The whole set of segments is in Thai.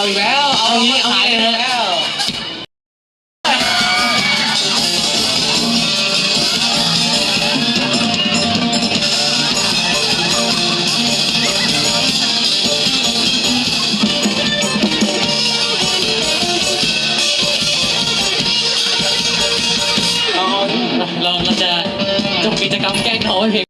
เาอีกแล้ว เอางี้เอางี้แล้วเราเราจะจบกิจกรรมแก้งเขาใเพลง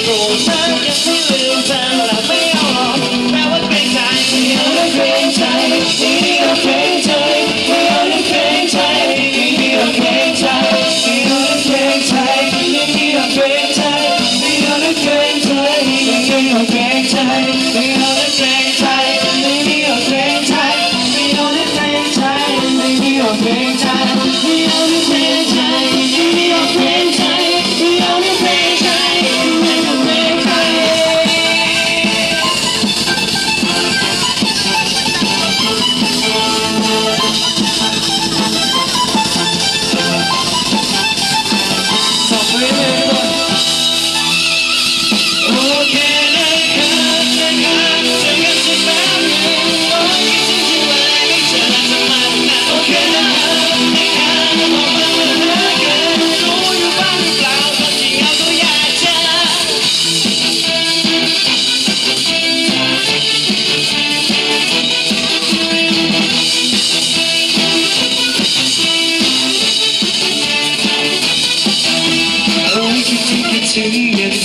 Cause I can feel it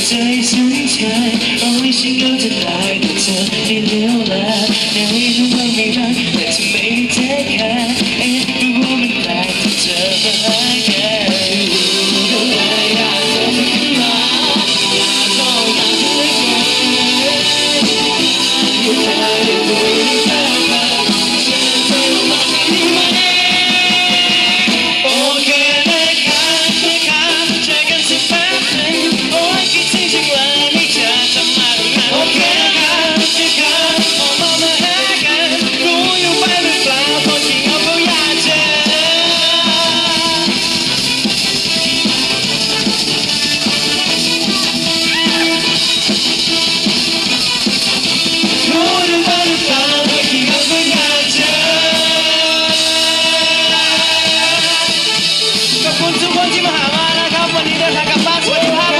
ใจเฉยเฉยโอาไว้ฉันก็จะได้แต่เธอไม่เลี้ยวแลอยากให้รู้ว่าไม่รักแต่จะไม่เทคแคร์เอ๊ะรู้ว่ามันแปลกที่เธอมาห้แกอยู่ทางเดิน ที่มหาวานะครับ วันนี้เดินทางกลับบ้านสวัสดีครับ